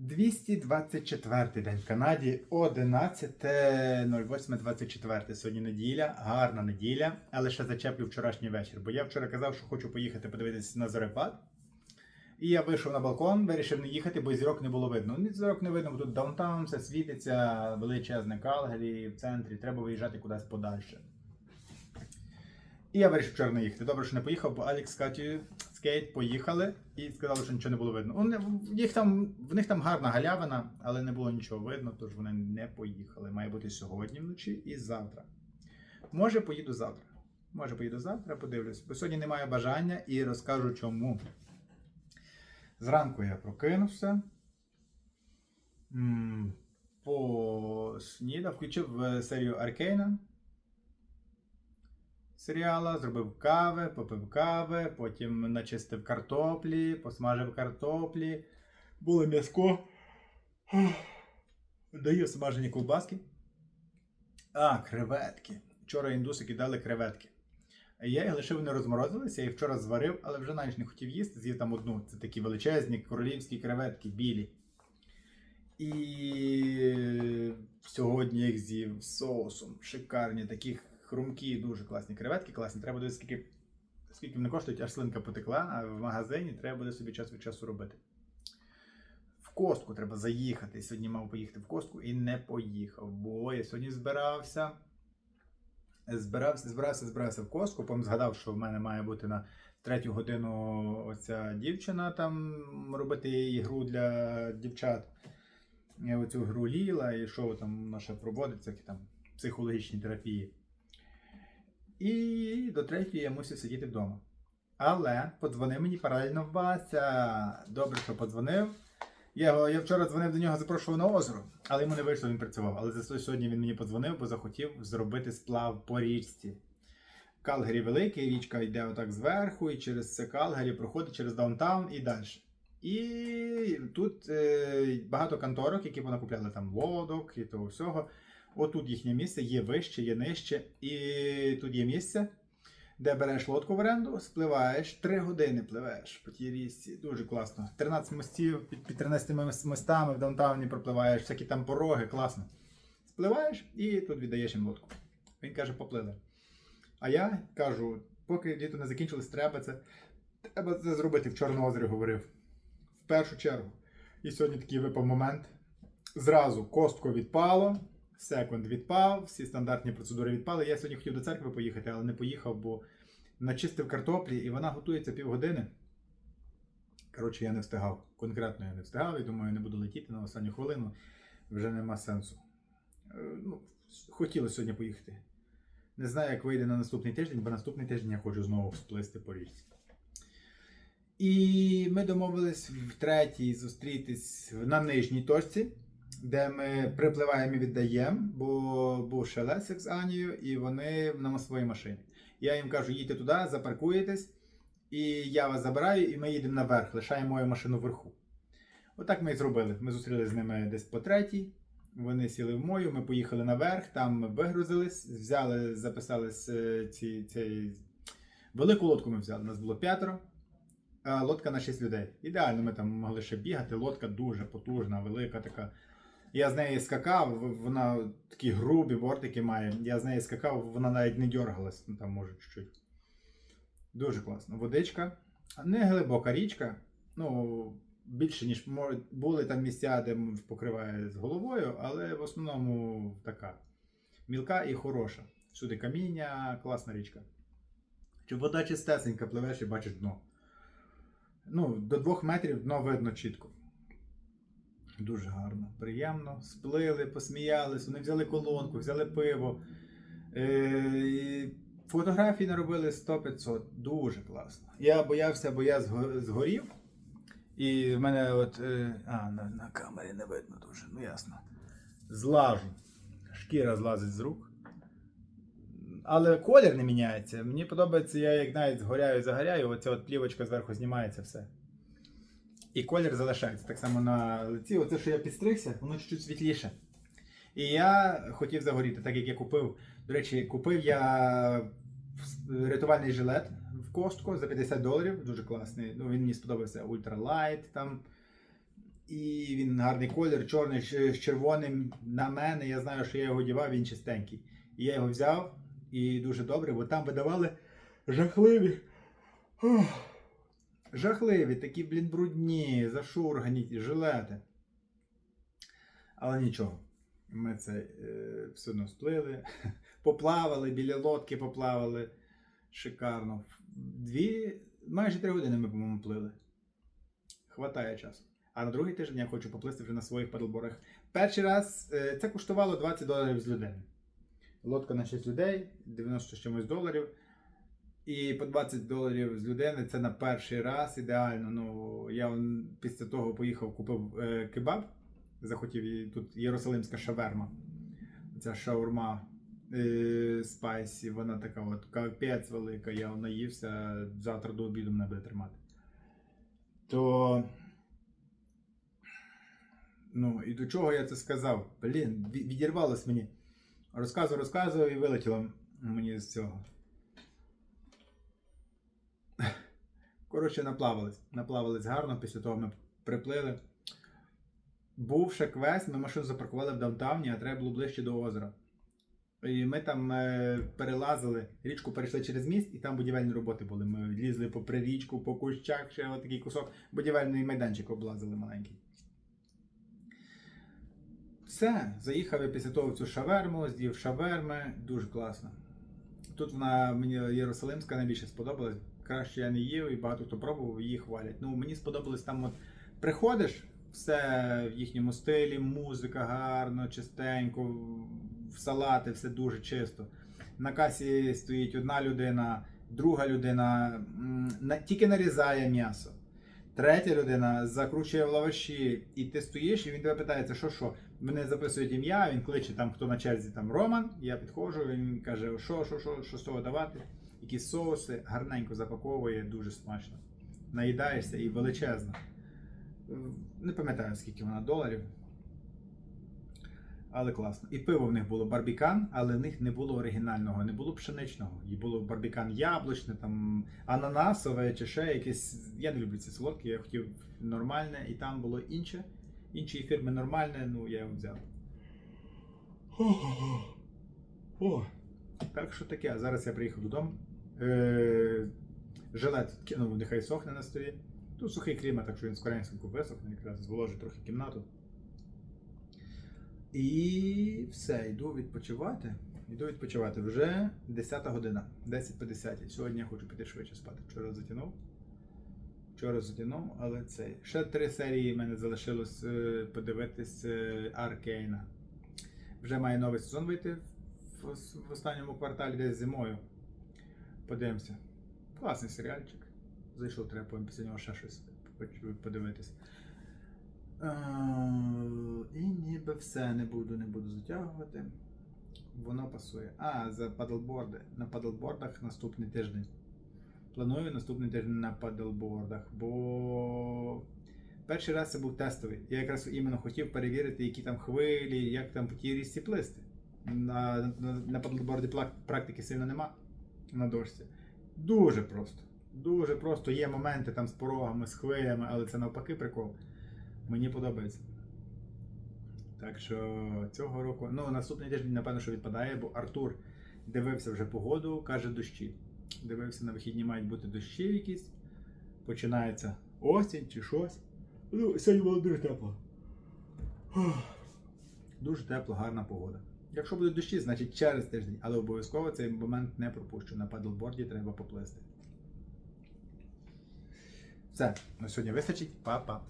224 день в Канаді, 11.08.24. Сьогодні неділя, гарна неділя, але ще зачеплю вчорашній вечір. Бо я вчора казав, що хочу поїхати подивитися на зорепад. І я вийшов на балкон, вирішив не їхати, бо зірок не було видно. Ні зірок не видно, бо тут даунтаун, все світиться, величезне Калгарі в центрі, треба виїжджати кудись подальше. І я вирішив вчора не їхати. Добре, що не поїхав, бо Алекс з Катєю з Кейт поїхали і сказали, що нічого не було видно. Вони, в, там, в них там гарна галявина, але не було нічого видно, тож вони не поїхали. Має бути сьогодні вночі і завтра. Може, поїду завтра. Може, поїду завтра, подивлюсь. Бо сьогодні немає бажання і розкажу чому. Зранку я прокинувся. Поснідав, включив е, серію Аркейна серіала, зробив кави, попив кави, потім начистив картоплі, посмажив картоплі, було м'яско. Даю смажені ковбаски. А, креветки. Вчора індусики дали креветки. Я їх лишив не розморозилися, я їх вчора зварив, але вже навіть не хотів їсти, з'їв там одну. Це такі величезні королівські креветки, білі. І сьогодні їх з'їв з соусом. Шикарні, такі хрумкі, дуже класні креветки, класні. Треба буде скільки, скільки вони коштують, аж слинка потекла, а в магазині треба буде собі час від часу робити. В костку треба заїхати. Сьогодні мав поїхати в костку і не поїхав. Бо я сьогодні збирався. Збирався, збирався, збирався в костку, потім згадав, що в мене має бути на третю годину оця дівчина там робити ігру для дівчат. Я оцю гру Ліла і що там наша проводиться, які там психологічні терапії. І до третьої я мусив сидіти вдома. Але подзвонив мені паралельно Вася. Добре, що подзвонив. Я, я вчора дзвонив до нього, запрошував на озеро, але йому не вийшло, він працював. Але зато сьогодні він мені подзвонив, бо захотів зробити сплав по річці. Калгарі великий, річка йде отак зверху, і через це Калгарі проходить через даунтаун і далі. І тут е, багато конторок, які понакупляли там лодок і того всього. Отут їхнє місце, є вище, є нижче. І тут є місце, де береш лодку в оренду, спливаєш, 3 години пливеш по тій річці. Дуже класно. 13 мостів під, під 13 мос- мостами в даунтауні пропливаєш, всякі там пороги, класно. Спливаєш і тут віддаєш їм лодку. Він каже, поплили. А я кажу, поки літо не закінчилось, треба це. Треба це зробити в Чорному говорив. В першу чергу. І сьогодні такий випав момент. Зразу костко відпало, секунд відпав, всі стандартні процедури відпали. Я сьогодні хотів до церкви поїхати, але не поїхав, бо начистив картоплі і вона готується півгодини. Коротше, я не встигав. Конкретно я не встигав і думаю, не буду летіти на останню хвилину. Вже нема сенсу. Е, Ну, хотілося сьогодні поїхати. Не знаю, як вийде на наступний тиждень, бо наступний тиждень я хочу знову сплисти по річці. І ми домовились в третій зустрітись на нижній точці, де ми припливаємо і віддаємо, бо був ще Лесик з Анією, і вони на своїй машині. Я їм кажу, їдьте туди, запаркуєтесь, і я вас забираю, і ми їдемо наверх, лишаємо мою машину вверху. Отак ми і зробили. Ми зустрілися з ними десь по третій. Вони сіли в мою, ми поїхали наверх, там вигрузились, взяли, записались е, ці, ці... велику лодку ми взяли. У Нас було п'ятеро. Лодка на 6 людей. Ідеально, ми там могли ще бігати. Лодка дуже потужна, велика така. Я з неї скакав, вона такі грубі бортики має. Я з неї скакав, вона навіть не дергалась, ну там може чуть-чуть. Дуже класно. Водичка. Не глибока річка. Ну, більше, ніж були там місця, де покриває з головою, але в основному така. Мілка і хороша. Всюди каміння, класна річка. Чи вода чистесенька, пливеш і бачиш дно. Ну, до двох метрів дно видно чітко. Дуже гарно, приємно. Сплили, посміялись, вони взяли колонку, взяли пиво. Е, фотографій наробили 100-500. Дуже класно. Я боявся, бо я згорів. І в мене от. Е, а, на, на камері не видно дуже, ну ясно. Злажу. Шкіра злазить з рук. Але колір не міняється. Мені подобається, я як навіть згоряю, загоряю, оця от плівочка зверху знімається все. І колір залишається. Так само на лиці. Оце, що я підстригся, воно чуть-чуть світліше. І я хотів загоріти, так як я купив. До речі, купив я рятувальний жилет в костку за 50 доларів. Дуже класний. Ну, він мені сподобався ультралайт там. І він гарний колір, чорний з червоним на мене. Я знаю, що я його дівав, він чистенький. І я його взяв і дуже добре, бо там видавали жахливі. Ух, Жахливі, такі, блін, брудні, зашургані жилети. Але нічого. Ми це е, все одно сплили, поплавали, біля лодки поплавали. Шикарно. Дві, майже три години ми, по-моєму, плили. Хватає часу. А на другий тиждень я хочу поплисти вже на своїх падлборах. Перший раз е, це коштувало 20 доларів з людини. Лодка на 6 людей, 90 чимось доларів. І по 20 доларів з людини це на перший раз ідеально. Ну, я після того поїхав, купив е, кебаб. Захотів тут Єрусалимська шаверма. Ця шаурма е, спайсі, вона така от капець велика. Я наївся, завтра до обіду мене буде тримати. То. Ну, і до чого я це сказав? Блін, відірвалось мені. Розказую, розказую і вилетіло мені з цього. Коротше, наплавались. Наплавались гарно, після того ми приплили. Був ще квест, ми машину запаркували в даунтауні, а треба було ближче до озера. І ми там е, перелазили, річку перейшли через міст, і там будівельні роботи були. Ми лізли попри річку, по кущах, ще отакий кусок будівельний майданчик облазили маленький. Все, заїхав я після того в цю шаверму, з'їв шаверми, дуже класно. Тут вона мені Єрусалимська найбільше сподобалась. Краще я не їв і багато хто пробував, її хвалять. Ну, мені сподобалось там, от приходиш, все в їхньому стилі, музика гарно, чистенько, в салати, все дуже чисто. На касі стоїть одна людина, друга людина тільки нарізає м'ясо. Третя людина закручує в лаваші, і ти стоїш, і він тебе питається, що що. Мене записують ім'я, він кличе там, хто на черзі там Роман. Я підходжу, він каже, що, що, що, що з того давати, які соуси, гарненько запаковує, дуже смачно. Наїдаєшся і величезно. Е, Не пам'ятаю, скільки вона доларів. Але класно. І пиво в них було барбікан, але в них не було оригінального, не було пшеничного. І було барбікан яблучне, там ананасове чи ще якесь. Я не люблю ці солодкі, я хотів нормальне, і там було інше. Іншої фірми нормальне, ну я його взяв. О, так що таке. Зараз я приїхав додому. Е, жилет кинув, нехай сохне на столі. Тут сухий клімат, так що він скоренько висохне, якраз зволожить трохи кімнату. І все, йду відпочивати. Йду відпочивати. Вже 10 година, 10.50. Сьогодні я хочу піти швидше спати. Вчора затягнув. Вчора затягнув, але це. Ще три серії в мене залишилось е, подивитись е, Аркейна. Вже має новий сезон вийти в, останньому кварталі, десь зимою. Подивимося. Класний серіальчик. Зайшов, треба після нього ще щось подивитись. Е, І ніби все не буду, не буду затягувати. Воно пасує. А, за падлборди. На падлбордах наступний тиждень. Планую наступний тиждень на падлбордах, бо перший раз це був тестовий. Я якраз іменно хотів перевірити, які там хвилі, як там по тій річці плисти. На, на, на падлборді практики сильно нема на дошці. Дуже просто. Дуже просто. Є моменти там з порогами, з хвилями, але це навпаки прикол. Мені подобається. Так що цього року, ну наступний тиждень, напевно, що відпадає, бо Артур дивився вже погоду, каже дощі. Дивився на вихідні мають бути дощі якісь. Починається осінь чи щось. Ну, сьогодні було дуже тепло. Дуже тепло, гарна погода. Якщо будуть дощі, значить через тиждень, але обов'язково цей момент не пропущу. На падлборді треба поплисти. Все, на сьогодні вистачить. Па-па.